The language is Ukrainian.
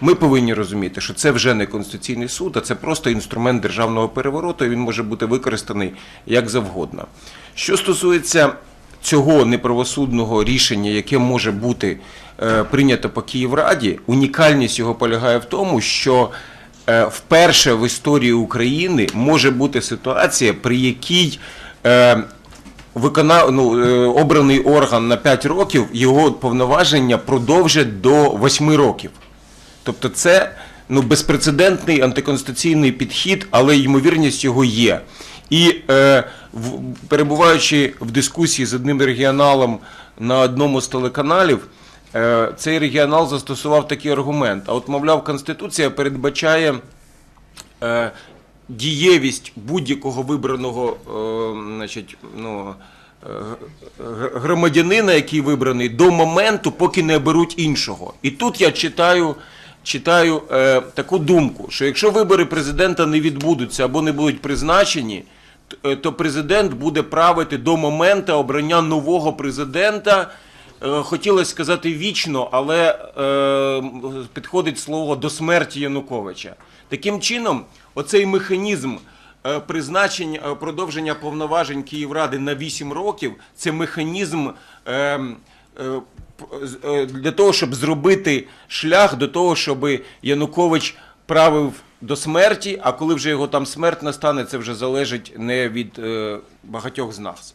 Ми повинні розуміти, що це вже не конституційний суд, а це просто інструмент державного перевороту. і Він може бути використаний як завгодно. Що стосується цього неправосудного рішення, яке може бути е, прийнято по Київраді, унікальність його полягає в тому, що е, вперше в історії України може бути ситуація, при якій е, викона... ну, обраний орган на 5 років його повноваження продовжать до 8 років. Тобто це ну, безпрецедентний антиконституційний підхід, але ймовірність його є. І е, в, перебуваючи в дискусії з одним регіоналом на одному з телеканалів, е, цей регіонал застосував такий аргумент. А от, мовляв, Конституція передбачає е, дієвість будь-якого вибраного е, значить, ну, е, громадянина, який вибраний, до моменту, поки не оберуть іншого. І тут я читаю. Читаю е, таку думку, що якщо вибори президента не відбудуться або не будуть призначені, е, то президент буде правити до моменту обрання нового президента. Е, хотілося сказати вічно, але е, підходить слово до смерті Януковича. Таким чином, оцей механізм е, призначення продовження повноважень Київради на 8 років це механізм. Е, для того, щоб зробити шлях до того, щоб Янукович правив до смерті, а коли вже його там смерть настане, це вже залежить не від е, багатьох з нас.